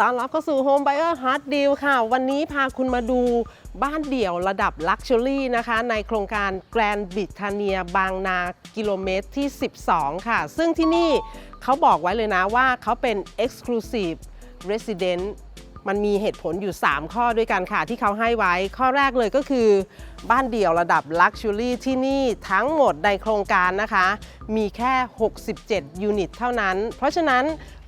ต้อนรับเข้าสู่ Home Buyer Hard Deal ค่ะ วันนี้พาคุณมาดูบ้านเดี่ยวระดับ Luxury นะคะ ในโครงการ Grand Britannia บางนากิโลเมตรที่ 12 ค่ะ ซึ่งที่นี่เขาบอกไว้เลยนะว่าเขาเป็น Exclusive Resident มันมีเหตุผลอยู่ 3 ข้อด้วยกันค่ะ ที่เขาให้ไว้ ข้อแรกเลยก็คือ บ้านเดี่ยวระดับ Luxury ที่นี่ทั้งหมดในโครงการนะคะ มีแค่ 67 ยูนิตเท่านั้น เพราะฉะนั้น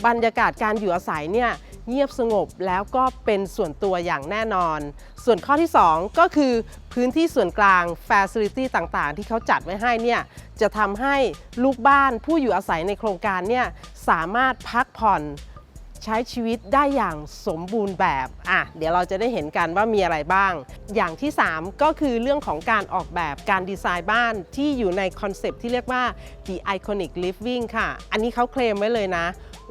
บรรยากาศการอยู่อาศัยเนี่ย เงียบสงบแล้วก็เป็นส่วนตัวอย่างแน่นอน ส่วนข้อที่ 2 ก็คือพื้นที่ส่วนกลาง Facility ต่างๆ ที่เขาจัดไว้ให้เนี่ยจะทำให้ลูกบ้านผู้อยู่อาศัยในโครงการเนี่ยสามารถพักผ่อนใช้ชีวิตได้อย่างสมบูรณ์แบบ อะ เดี๋ยวเราจะได้เห็นกันว่ามีอะไรบ้าง อย่างที่ 3 ก็คือเรื่องของการออกแบบการดีไซน์บ้านที่อยู่ในคอนเซปที่เรียกว่า the iconic living ค่ะ อันนี้เขาเคลมไว้เลยนะ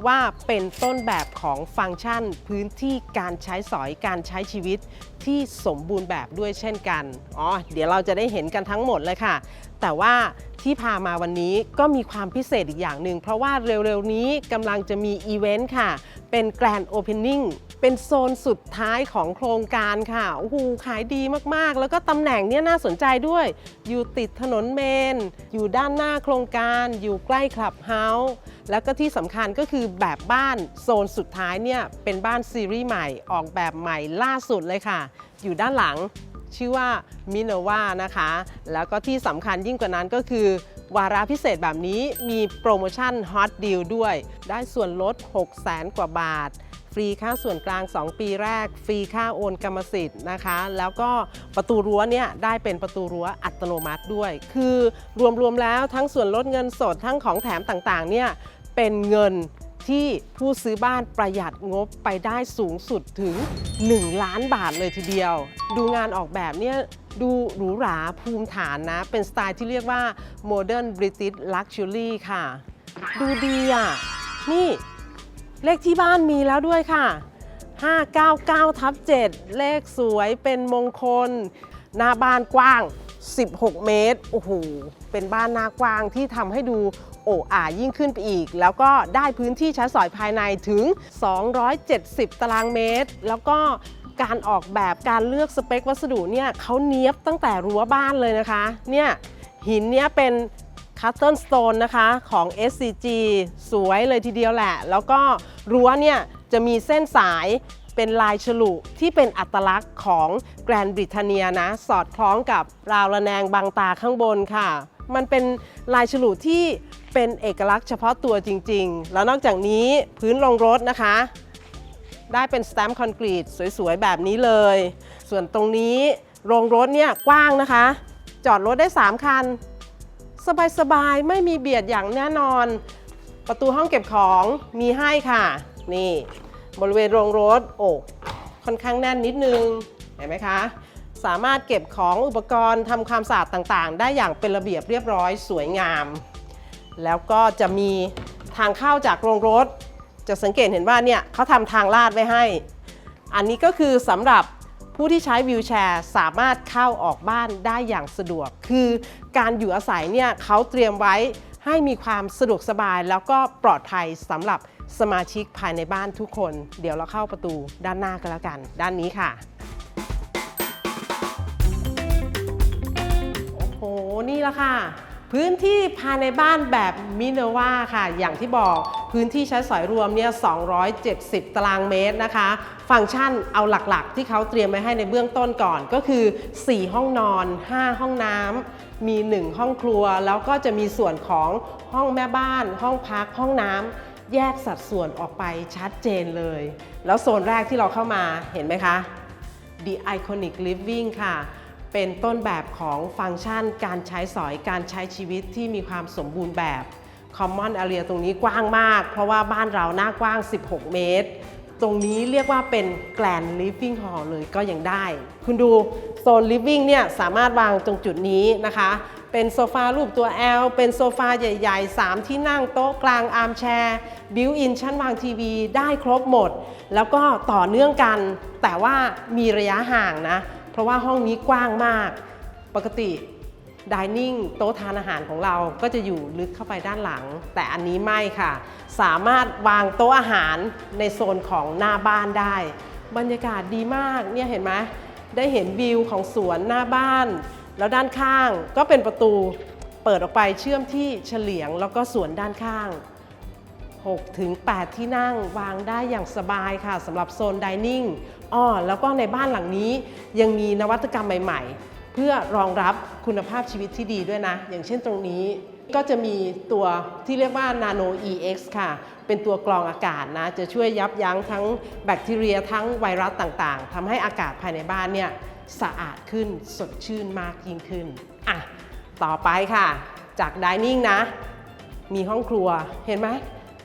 ว่าเป็นต้นแบบของฟังก์ชัน พื้นที่การใช้สอยการใช้ชีวิตที่สมบูรณ์แบบด้วยเช่นกัน อ๋อ เดี๋ยวเราจะได้เห็นกันทั้งหมดเลยค่ะ แต่ว่าที่พามาวันนี้ก็มีความพิเศษอีกอย่างหนึ่ง เพราะว่าเร็วๆนี้กำลังจะมีอีเวนต์ค่ะ เป็นแกรนด์โอเพนนิ่งเป็นโซนสุดท้ายของโครงการค่ะ โอ้โห ขายดีมากๆ แล้วก็ตำแหน่งเนี้ยน่าสนใจด้วย อยู่ติดถนนเมน อยู่ด้านหน้าโครงการ อยู่ใกล้คลับเฮาส์ แล้วก็ที่สำคัญก็คือแบบบ้านโซนสุดท้ายเนี่ยเป็นบ้านซีรีส์ใหม่ออกแบบใหม่ล่าสุดเลยค่ะ อยู่ด้านหลังชื่อว่ามิโนวานะคะ แล้วก็ที่สำคัญยิ่งกว่านั้นก็คือ วาระพิเศษแบบนี้มีโปรโมชั่นฮอตดีลด้วย ได้ส่วนลด 6 0แสนกว่าบาท ฟรีค่าส่วนกลาง 2 ปีแรก ฟรีค่าโอนกรรมสิทธิ์นะคะ แล้วก็ประตูรั้วเนี่ยได้เป็นประตูรั้วอัตโนมัติด้วย คือรวมๆแล้วทั้งส่วนลดเงินสดทั้งของแถมต่างๆเนี่ย เป็นเงินที่ผู้ซื้อบ้านประหยัดงบไปได้สูงสุดถึง 1 ล้านบาทเลยทีเดียว ดูงานออกแบบเนี่ยดูหรูหราภูมิฐานนะ เป็นสไตล์ที่เรียกว่า Modern British Luxury ค่ะ ดูดีอะ นี่เลขที่บ้านมีแล้วด้วยค่ะ 599ทับ7เลขสวยเป็นมงคล หน้าบ้านกว้าง 16 เมตร โอ้โห เป็นบ้านหน้ากว้างที่ทำให้ดู โอ้อายิ่งขึ้นไปอีก แล้วก็ได้พื้นที่ใช้สอยภายในถึง 270 ตารางเมตร แล้วก็การออกแบบการเลือกสเปควัสดุเนี่ยเขาเนี้ยบตั้งแต่รั้วบ้านเลยนะคะ เนี่ยหินเนี้ยเป็นคัตเติลสโตนนะคะของ SCG สวยเลยทีเดียวแหละ แล้วก็รั้วเนี่ยจะมีเส้นสายเป็นลายฉลุที่เป็นอัตลักษณ์ของแกรนด์บริทเนียนะ สอดคล้องกับราวระแนงบางตาข้างบนค่ะ มันเป็นลายฉลุที่ เป็นเอกลักษณ์เฉพาะตัวจริง ๆ แล้วนอกจากนี้พื้นรองรถนะคะ ได้เป็นสแตมป์คอนกรีตสวย ๆ แบบนี้เลย ส่วนตรงนี้โรงรถเนี่ยกว้างนะคะ จอดรถได้ 3 คัน สบาย ๆ ไม่มีเบียดอย่างแน่นอน ประตูห้องเก็บของมีให้ค่ะ นี่ บริเวณโรงรถโอ้ค่อนข้างแน่นนิดนึง เห็นไหมคะ สามารถเก็บของอุปกรณ์ทำความสะอาดต่างๆ ได้อย่างเป็นระเบียบเรียบร้อยสวยงาม แล้วก็จะมีทางเข้าจากโรงรถ จะสังเกตเห็นว่าเนี่ยเขาทำทางลาดไว้ให้ อันนี้ก็คือสำหรับผู้ที่ใช้วิวแชร์สามารถเข้าออกบ้านได้อย่างสะดวก คือการอยู่อาศัยเนี่ยเขาเตรียมไว้ให้มีความสะดวกสบาย แล้วก็ปลอดภัยสำหรับสมาชิกภายในบ้านทุกคน เดี๋ยวเราเข้าประตูด้านหน้ากันแล้วกัน ด้านนี้ค่ะ โอ้โห นี่ละค่ะ พื้นที่ภายในบ้านแบบมิเนวาค่ะ อย่างที่บอกพื้นที่ใช้สอยรวมเนี่ย 270 ตารางเมตรนะคะ ฟังก์ชันเอาหลักๆ ที่เขาเตรียมไว้ให้ในเบื้องต้นก่อนก็คือ 4 ห้องนอน 5 ห้องน้ำมี 1 ห้องครัว แล้วก็จะมีส่วนของห้องแม่บ้าน ห้องพัก ห้องน้ำแยกสัดส่วนออกไปชัดเจนเลย แล้วโซนแรกที่เราเข้ามาเห็นไหมคะ The Iconic Living ค่ะ เป็นต้นแบบของฟังก์ชัน การใช้สอยการใช้ชีวิตที่มีความสมบูรณ์แบบ Common Area ตรงนี้กว้างมาก เพราะว่าบ้านเราหน้ากว้าง 16 เมตร ตรงนี้เรียกว่าเป็น Grand Living Hall เลยก็ยังได้ คุณดูโซน Living เนี่ยสามารถวางตรงจุดนี้นะคะ เป็นโซฟารูปตัว L เป็นโซฟาใหญ่ๆ 3 ที่นั่งโต๊ะกลางอาร์มแชร์บิวอินชั้นวางทีวี ได้ครบหมด แล้วก็ต่อเนื่องกัน แต่ว่ามีระยะห่างนะ เพราะว่าห้องนี้กว้างมาก ปกติดิเนิ่งโต๊ะทานอาหารของเราก็จะอยู่ลึกเข้าไปด้านหลัง แต่อันนี้ไม่ค่ะ สามารถวางโต๊ะอาหารในโซนของหน้าบ้านได้ บรรยากาศดีมากเนี่ยเห็นไหมได้เห็นวิวของสวนหน้าบ้าน แล้วด้านข้างก็เป็นประตูเปิดออกไปเชื่อมที่เฉลียงแล้วก็สวนด้านข้าง 6ถึง8ที่นั่งวางได้อย่างสบายค่ะสำหรับโซนดิเนิ่งอ้อแล้วก็ในบ้านหลังนี้ยังมีนวัตกรรมใหม่ ๆ เพื่อรองรับคุณภาพชีวิตที่ดีด้วยนะ อย่างเช่นตรงนี้ก็จะมีตัวที่เรียกว่า Nano EX ค่ะ เป็นตัวกรองอากาศนะ จะช่วยยับยั้งทั้งแบคทีเรียทั้งไวรัสต่างๆทำให้อากาศภายในบ้านเนี่ยสะอาดขึ้นสดชื่นมากยิ่งขึ้นอะต่อไปค่ะ จากดิเนิ่งนะ มีห้องครัวเห็นไหม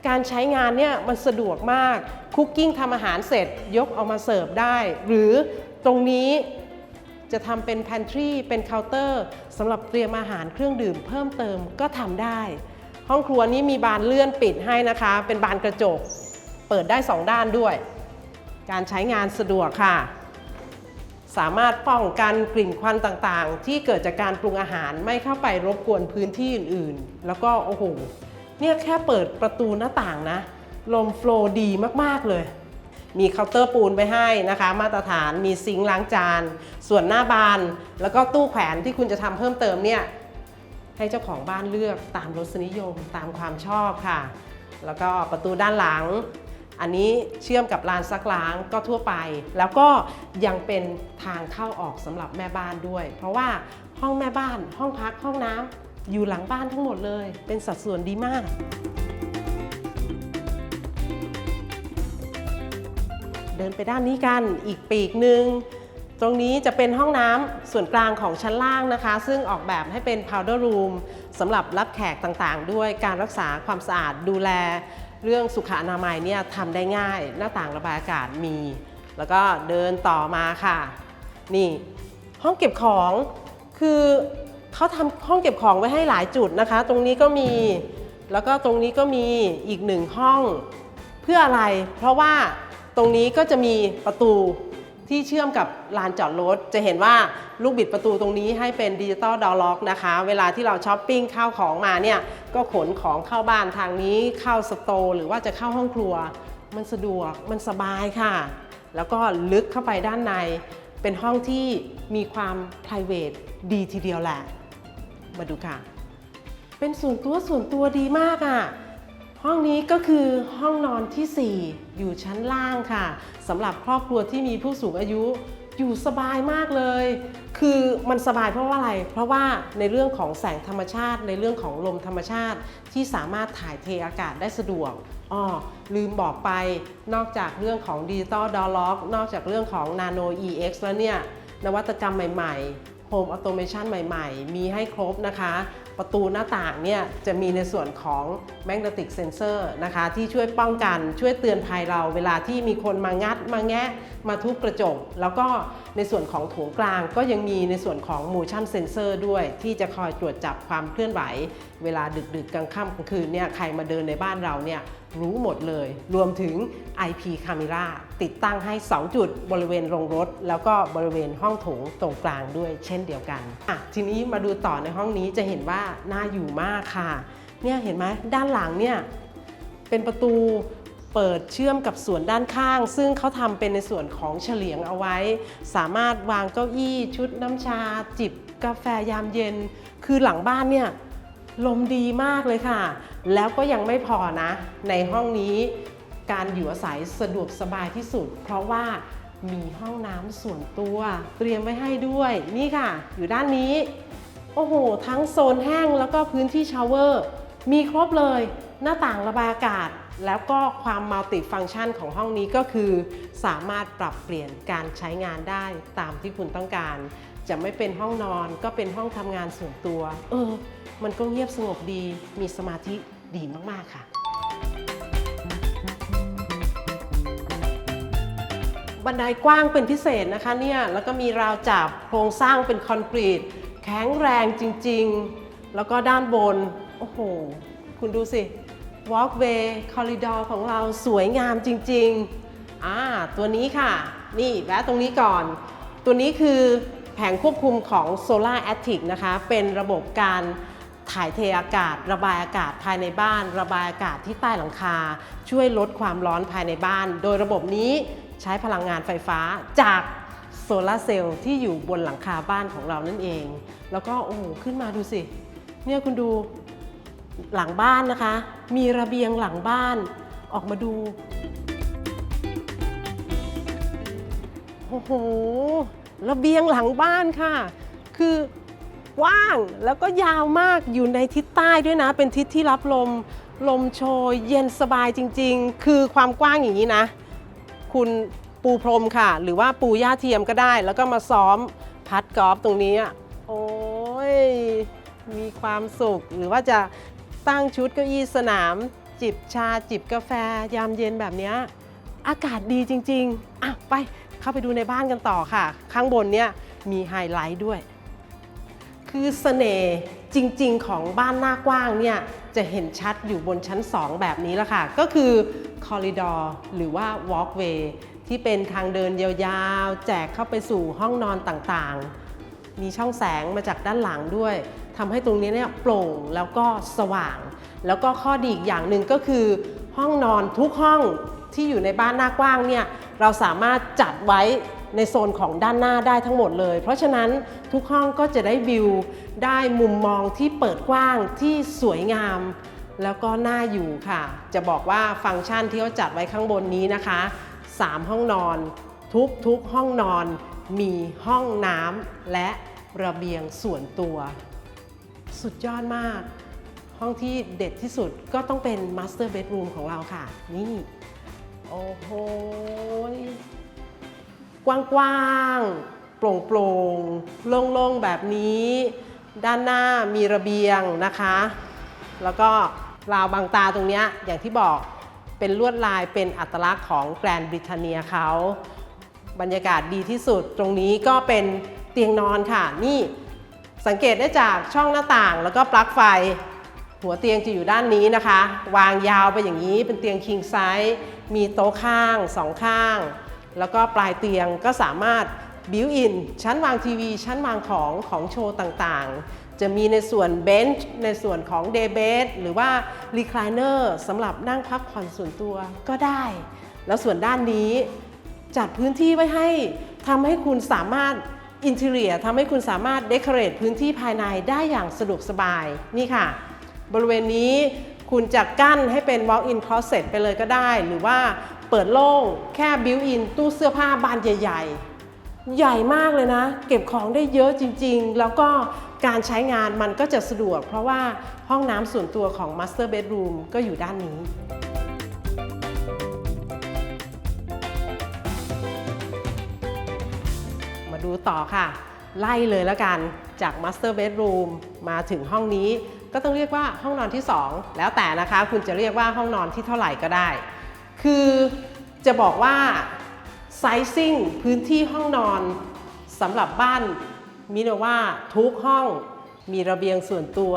การใช้งานเนี่ยมันสะดวกมากคุกกิ้งทำอาหารเสร็จยกเอามาเสิร์ฟได้ หรือตรงนี้จะทำเป็น pantry เป็นเคาน์เตอร์สำหรับเตรียมอาหารเครื่องดื่มเพิ่มเติมก็ทำได้ ห้องครัวนี้มีบานเลื่อนปิดให้นะคะ เป็นบานกระจก เปิดได้ 2 ด้านด้วย การใช้งานสะดวกค่ะ สามารถป้องกันกลิ่นควันต่างๆ ที่เกิดจากการปรุงอาหารไม่เข้าไปรบกวนพื้นที่อื่น ๆ แล้วก็โอ้โห เนี่ยแค่เปิดประตูหน้าต่างนะ ลมโฟล์ดีมากๆเลย มีเคาน์เตอร์ปูนไปให้นะคะ มาตรฐานมีซิงค์ล้างจาน ส่วนหน้าบาน แล้วก็ตู้แขวนที่คุณจะทำเพิ่มเติมเนี่ยให้เจ้าของบ้านเลือกตามรสนิยมตามความชอบค่ะ แล้วก็ประตูด้านหลัง อันนี้เชื่อมกับลานซักล้างก็ทั่วไป แล้วก็ยังเป็นทางเข้าออกสำหรับแม่บ้านด้วย เพราะว่าห้องแม่บ้าน ห้องพักห้องน้ำ อยู่หลังบ้านทั้งหมดเลย เป็นสัดส่วนดีมาก เดินไปด้านนี้กันอีกปีกหนึ่งตรงนี้จะเป็นห้องน้ำส่วนกลางของชั้นล่างนะคะ ซึ่งออกแบบให้เป็น powder room สำหรับรับแขกต่างๆ ด้วยการรักษาความสะอาดดูแล เรื่องสุขอนามัยเนี่ยทำได้ง่าย หน้าต่างระบายอากาศมี แล้วก็เดินต่อมาค่ะ นี่ ห้องเก็บของคือ เขาทำห้องเก็บของไว้ให้หลายจุดนะคะ ตรงนี้ก็มีแล้วก็ตรงนี้ก็มีอีกหนึ่งห้องเพื่ออะไร เพราะว่าตรงนี้ก็จะมีประตูที่เชื่อมกับลานจอดรถจะเห็นว่าลูกบิดประตูตรงนี้ให้เป็นดิจิตอลดอล็อกนะคะ เวลาที่เราช้อปปิ้งข้าวของมาเนี่ยก็ขนของเข้าบ้านทางนี้เข้าสโตร์หรือว่าจะเข้าห้องครัว มันสะดวกมันสบายค่ะ แล้วก็ลึกเข้าไปด้านใน เป็นห้องที่มีความ p r i v a t ดีทีเดียวแหละ มาดูค่ะ เป็นส่วนตัวส่วนตัวดีมากอะ่ะ ห้องนี้ก็คือห้องนอนที่ 4 อยู่ชั้นล่างค่ะสำหรับครอบครัวที่มีผู้สูงอายุอยู่สบายมากเลย คือมันสบายเพราะว่าอะไร เพราะว่าในเรื่องของแสงธรรมชาติ ในเรื่องของลมธรรมชาติที่สามารถถ่ายเทอากาศได้สะดวกอ้อลืมบอกไป นอกจากเรื่องของดิจิตอลดอล็อก นอกจากเรื่องของ Nano EX แล้วเนี่ย นวัตกรรมใหม่ ๆ Home Automation ใหม่ๆ มีให้ครบนะคะ ประตูหน้าต่างเนี่ยจะมีในส่วนของ Magnetic Sensor นะคะ ที่ช่วยป้องกันช่วยเตือนภัยเราเวลาที่มีคนมางัดมาแงะ มาทุบกระจก แล้วก็ในส่วนของโถงกลางก็ยังมีในส่วนของ Motion Sensor ด้วย ที่จะคอยตรวจจับความเคลื่อนไหว เวลาดึกๆกลางค่ำกลางคืนเนี่ยใครมาเดินในบ้านเราเนี่ย รู้หมดเลย รวมถึง IP Camera ติดตั้งให้ 2 จุดบริเวณโรงรถ แล้วก็บริเวณห้องโถงตรงกลางด้วยเช่นเดียวกันอะทีนี้มาดูต่อในห้องนี้จะเห็นว่าน่าอยู่มากค่ะ เนี่ยเห็นไหมด้านหลังเนี่ยเป็นประตูเปิดเชื่อมกับส่วนด้านข้าง ซึ่งเขาทำเป็นในส่วนของเฉลียงเอาไว้ สามารถวางเก้าอี้ชุดน้ำชา จิบกาแฟยามเย็น คือหลังบ้านเนี่ย ลมดีมากเลยค่ะ แล้วก็ยังไม่พอนะ ในห้องนี้การอยู่อาศัยสะดวกสบายที่สุด เพราะว่ามีห้องน้ำส่วนตัว เตรียมไว้ให้ด้วยนี่ค่ะ อยู่ด้านนี้ โอ้โห ทั้งโซนแห้งแล้วก็พื้นที่ชาวเวอร์ มีครบเลย หน้าต่างระบายอากาศ แล้วก็ความมัลติฟัง c t ชันของห้องนี้ก็คือ สามารถปรับเปลี่ยนการใช้งานได้ตามที่คุณต้องการ จะไม่เป็นห้องนอนก็เป็นห้องทำงานส่วนตัว เออ มันก็เงียบสงบดี มีสมาธิดีมาก ๆ ค่ะ บันไดกว้างเป็นพิเศษนะคะเนี่ยแล้วก็มีราวจับโครงสร้างเป็นคอนกรีต แข็งแรงจริง ๆ แล้วก็ด้านบน โอ้โห คุณดูสิ walkway corridor ของเราสวยงามจริง ๆ อ่า ตัวนี้ค่ะ นี่แวะตรงนี้ก่อน ตัวนี้คือแผงควบคุมของ Solar a t t i c นะคะ เป็นระบบการ ถ่ายเทอากาศ ระบายอากาศภายในบ้าน ระบายอากาศที่ใต้หลังคา ช่วยลดความร้อนภายในบ้าน โดยระบบนี้ใช้พลังงานไฟฟ้าจากโซลาร์เซลล์ที่อยู่บนหลังคาบ้านของเรานั่นเอง แล้วก็โอ้โหขึ้นมาดูสิ เนี่ยคุณดูหลังบ้านนะคะ มีระเบียงหลังบ้านออกมาดูโอ้โหระเบียงหลังบ้านค่ะ คือ กว้างแล้วก็ยาวมากอยู่ในทิศใต้ด้วยนะ เป็นทิศที่รับลมลมโชย เย็นสบายจริง ๆ คือความกว้างอย่างนี้นะ คุณปูพรมค่ะ หรือว่าปูหญ้าเทียมก็ได้ แล้วก็มาซ้อมพัดกอล์ฟตรงนี้โอ้ยมีความสุข หรือว่าจะตั้งชุดเก้าอี้สนาม จิบชาจิบกาแฟ ยามเย็นแบบนี้อากาศดีจริง ๆ อะ ไปเข้าไปดูในบ้านกันต่อค่ะ ข้างบนเนี่ยมีไฮไลท์ด้วย คือเสน่ห์จริงๆ ของบ้านหน้ากว้างเนี่ยจะเห็นชัดอยู่บนชั้น 2 แบบนี้ละค่ะ ก็คือคอริดอร์หรือว่าวอล์กเวย์ที่เป็นทางเดินยาวๆ แจกเข้าไปสู่ห้องนอนต่างๆ มีช่องแสงมาจากด้านหลังด้วยทำให้ตรงนี้เนี่ยโปร่งแล้วก็สว่าง แล้วก็ข้อดีอีกอย่างหนึ่งก็คือ ห้องนอนทุกห้องที่อยู่ในบ้านหน้ากว้างเนี่ยเราสามารถจัดไว้ ในโซนของด้านหน้าได้ทั้งหมดเลย เพราะฉะนั้นทุกห้องก็จะได้วิว ได้มุมมองที่เปิดกว้างที่สวยงาม แล้วก็น่าอยู่ค่ะ จะบอกว่าฟังก์ชันที่เขาจัดไว้ข้างบนนี้นะคะ 3 ห้องนอน ทุกทุกห้องนอน มีห้องน้ำและระเบียงส่วนตัว สุดยอดมาก ห้องที่เด็ดที่สุดก็ต้องเป็น Master Bedroom ของเราค่ะ นี่ โอ้โห กว้างๆ โปร่งๆ โล่งๆ แบบนี้ ด้านหน้ามีระเบียงนะคะ แล้วก็ราวบางตาตรงนี้อย่างที่บอกเป็นลวดลายเป็นอัตลักษณ์ของแกรนด์บริเตเนียเขาบรรยากาศดีที่สุดตรงนี้ก็เป็นเตียงนอนค่ะ นี่สังเกตได้จากช่องหน้าต่างแล้วก็ปลั๊กไฟ หัวเตียงจะอยู่ด้านนี้นะคะ วางยาวไปอย่างนี้เป็นเตียงคิงไซส์มีโต๊ะข้างสองข้าง แล้วก็ปลายเตียงก็สามารถบิวอินชั้นวางทีวี ชั้นวางของของโชว์ต่างๆ จะมีในส่วนเบนช์ในส่วนของเดย์เบดหรือว่ารีคลายเนอร์สำหรับนั่งพักผ่อนส่วนตัวก็ได้ แล้วส่วนด้านนี้จัดพื้นที่ไว้ให้ทำให้คุณสามารถอินเท i รียทำให้คุณสามารถเด o อเรทพื้นที่ภายในได้อย่างสะดวกสบายนี่ค่ะ บริเวณนี้คุณจะกั้นให้เป็น walk-in closet ไปเลยก็ได้ หรือว่า เปิดโล่งแค่ built-in ตู้เสื้อผ้าบานใหญ่ ๆ ใหญ่มากเลยนะ เก็บของได้เยอะจริง ๆ แล้วก็การใช้งานมันก็จะสะดวก เพราะว่าห้องน้ำส่วนตัวของ master bedroom ก็อยู่ด้านนี้มาดูต่อค่ะ ไล่เลยแล้วกันจาก Master Bedroom มาถึงห้องนี้ ก็ต้องเรียกว่าห้องนอนที่ 2 แล้วแต่นะคะ คุณจะเรียกว่าห้องนอนที่เท่าไหร่ก็ได้ คือจะบอกว่า Sizing พื้นที่ห้องนอนสำหรับบ้านมิโนว่าทุกห้องมีระเบียงส่วนตัว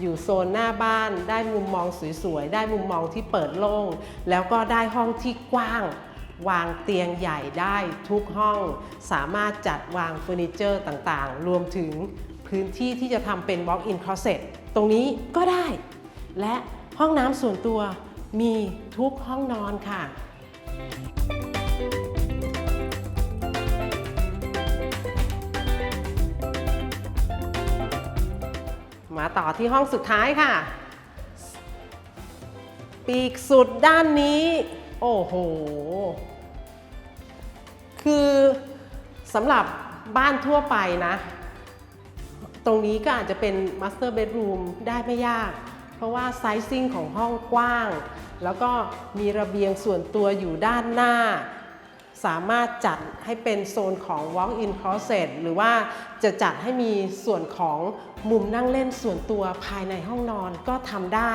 อยู่โซนหน้าบ้าน ได้มุมมองสวยๆ ได้มุมมองที่เปิดโล่ง แล้วก็ได้ห้องที่กว้าง วางเตียงใหญ่ได้ทุกห้อง สามารถจัดวางเฟอร์นิเจอร์ต่างๆ รวมถึงพื้นที่ที่จะทำเป็น walk-in closet ตรงนี้ก็ได้ และห้องน้ำส่วนตัว มีทุกห้องนอนค่ะ มาต่อที่ห้องสุดท้ายค่ะ ปีกสุดด้านนี้ โอ้โห คือสำหรับบ้านทั่วไปนะ ตรงนี้ก็อาจจะเป็น Master Bedroom ได้ไม่ยาก ราะว่าไซซิ่งของห้องกว้าง แล้วก็มีระเบียงส่วนตัวอยู่ด้านหน้า สามารถจัดให้เป็นโซนของ Walk-in Closet หรือว่าจะจัดให้มีส่วนของมุมนั่งเล่นส่วนตัวภายในห้องนอนก็ทำได้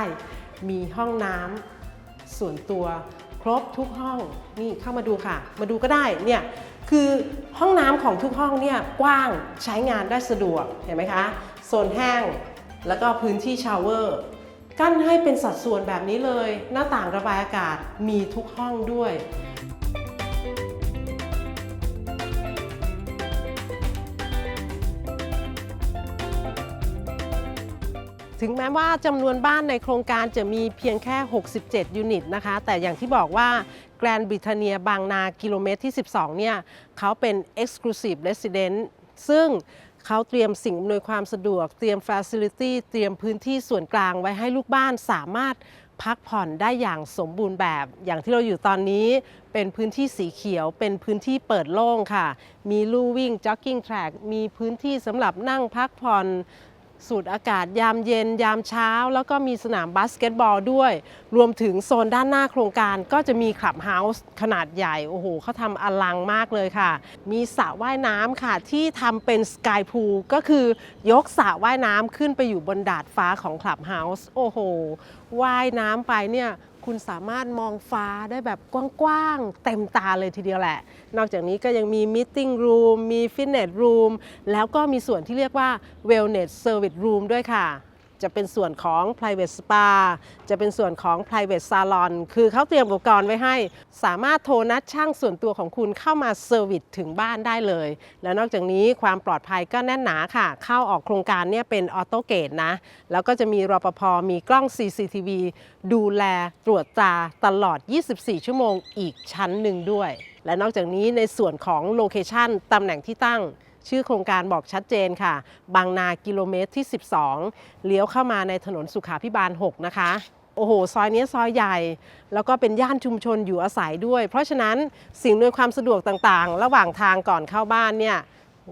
มีห้องน้ำส่วนตัวครบทุกห้องนี่เข้ามาดูค่ะ มาดูก็ได้เนี่ยคือห้องน้ำของทุกห้องเนี่ยกว้างใช้งานได้สะดวกเห็นไหมคะโซนแห้งแล้วก็พื้นที่ชาวเวอร์ กั้นให้เป็นสัดส่วนแบบนี้เลย หน้าต่างระบายอากาศมีทุกห้องด้วยถึงแม้ว่าจำนวนบ้านในโครงการจะมีเพียงแค่ 67 ยูนิตนะคะ แต่อย่างที่บอกว่าแกรนด์บริเนียบางนากิโลเมตรที่ 12 เนี่ยเขาเป็น Exclusive Resident ซึ่ง เขาเตรียมสิ่งอำนวยความสะดวก เตรียมฟ a c i ลิตี้เตรียมพื้นที่ส่วนกลางไว้ให้ลูกบ้านสามารถพักผ่อนได้อย่างสมบูรณ์แบบ อย่างที่เราอยู่ตอนนี้เป็นพื้นที่สีเขียว เป็นพื้นที่เปิดโล่งค่ะ มีลู่วิ่งจ็อกกิ้งแทร็กมีพื้นที่สำหรับนั่งพักผ่อน สูดอากาศยามเย็นยามเช้า แล้วก็มีสนามบาสเกตบอลด้วย รวมถึงโซนด้านหน้าโครงการก็จะมีคลับเฮาส์ขนาดใหญ่ โอ้โหเขาทำอลังมากเลยค่ะ มีสระว่ายน้ำค่ะ ที่ทำเป็นสกายพูลก็คือยกสระว่ายน้ำขึ้นไปอยู่บนดาดฟ้าของคลับเฮาส์โอ้โหว่ายน้ำไปเนี่ย คุณสามารถมองฟ้าได้แบบกว้างๆเต็มตาเลยทีเดียวแหละ นอกจากนี้ก็ยังมีมิ e t i n g room มีฟิตเนสรูมแล้วก็มีส่วนที่เรียกว่า wellness service room ด้วยค่ะ จะเป็นส่วนของ private spa จะเป็นส่วนของ private salon คือเขาเตรียมอุปกรณ์ไว้ให้ สามารถโทรนัดช่างส่วนตัวของคุณเข้ามาเซอร์วิสถึงบ้านได้เลย แล้วนอกจากนี้ความปลอดภัยก็แน่นหนาค่ะ เข้าออกโครงการเนี่ยเป็นออโตเกตนะ แล้วก็จะมีรปภมีกล้อง CCTV ดูแลตรวจตาตลอด 24 ชั่วโมงอีกชั้นหนึ่งด้วย และนอกจากนี้ในส่วนของโลเคชันตำแหน่งที่ตั้ง ชื่อโครงการบอกชัดเจนค่ะ บางนากิโลเมตรที่ 12 เลี้ยวเข้ามาในถนนสุขาพิบาล 6 นะคะโอ้โห ซอยนี้ซอยใหญ่ แล้วก็เป็นย่านชุมชนอยู่อาศัยด้วย เพราะฉะนั้นสิ่งอำนวยความสะดวกต่างๆ ระหว่างทางก่อนเข้าบ้านเนี่ย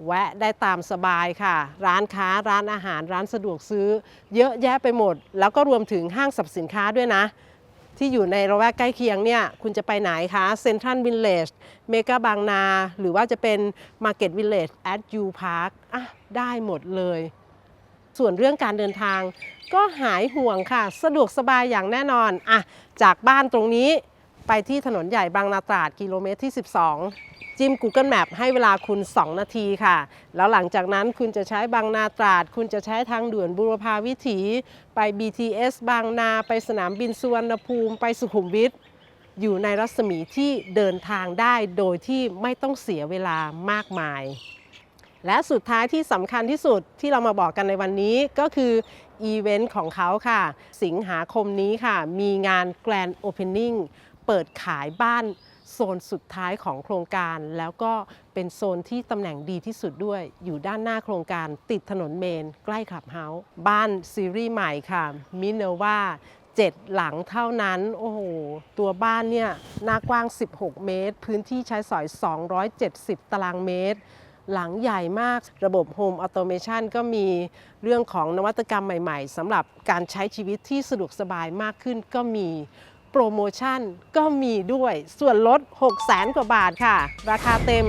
แวะได้ตามสบายค่ะ ร้านค้าร้านอาหารร้านสะดวกซื้อ เยอะแยะไปหมด แล้วก็รวมถึงห้างสรรพสินค้าด้วยนะ ที่อยู่ในระแวกใกล้เคียงเนี่ยคุณจะไปไหนคะเซ็นทรัลวิลเลจเมกาบางนา หรือว่าจะเป็น Market Village at U Park อะได้หมดเลย ส่วนเรื่องการเดินทางก็หายห่วงค่ะ สะดวกสบายอย่างแน่นอนอะจากบ้านตรงนี้ ไปที่ถนนใหญ่บางนาตราดกิโลเมตรที่ 12 จิ้ม Google Map ให้เวลาคุณ 2 นาทีค่ะ แล้วหลังจากนั้นคุณจะใช้บางนาตราด คุณจะใช้ทางด่วนบุรพาวิถี ไป BTS บางนา ไปสนามบินสุวรรณภูมิ ไปสุขุมวิทอยู่ในรัศมีที่เดินทางได้โดยที่ไม่ต้องเสียเวลามากมาย และสุดท้ายที่สำคัญที่สุดที่เรามาบอกกันในวันนี้ก็คืออีเวนต์ของเขาค่ะ สิงหาคมนี้ค่ะ มีงาน Grand Opening เปิดขายบ้านโซนสุดท้ายของโครงการ แล้วก็เป็นโซนที่ตำแหน่งดีที่สุดด้วย อยู่ด้านหน้าโครงการติดถนนเมน ใกล้คลับเฮาส์บ้านซีรีส์ใหม่ค่ะมิเนว่า7หลังเท่านั้น โอ้โห ตัวบ้านเนี่ยหน้ากว้าง 16 เมตร พื้นที่ใช้สอย 270 ตารางเมตร หลังใหญ่มากระบบ Home Automation ก็มีเรื่องของนวัตกรรมใหม่ ๆสำหรับการใช้ชีวิตที่สะดวกสบายมากขึ้นก็มี โปรโมชั่นก็มีด้วยส่วนลด 6 0 0 0 0 0กว่าบาทค่ะ ราคาเต็ม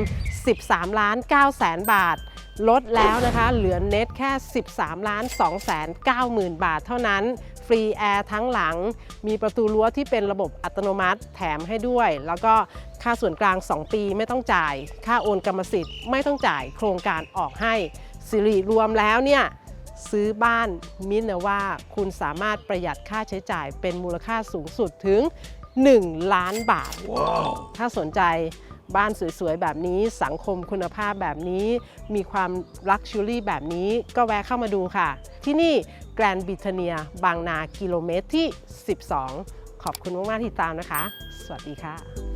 13 ล้าน9แสนบาท ลดแล้วนะคะเหลือเน็ตแค่ 13 ล้าน2แสน9หมื่นบาทเท่านั้น ฟรีแอร์ทั้งหลัง มีประตูรั้วที่เป็นระบบอัตโนมัติแถมให้ด้วย แล้วก็ค่าส่วนกลาง 2 ปีไม่ต้องจ่าย ค่าโอนกรรมสิทธิ์ไม่ต้องจ่ายโครงการออกให้สิริรวมแล้วเนี่ย ซื้อบ้านมินว่าคุณสามารถประหยัดค่าใช้จ่ายเป็นมูลค่าสูงสุดถึง 1 ล้านบาทถ้าสนใจบ้านสวยๆ แบบนี้สังคมคุณภาพแบบนี้ มีความลักชัวรี่แบบนี้ก็แวะเข้ามาดูค่ะ ที่นี่แกรนด์บิทเนีย บางนากิโลเมตรที่ 12 ขอบคุณมากๆที่ตามนะคะ สวัสดีค่ะ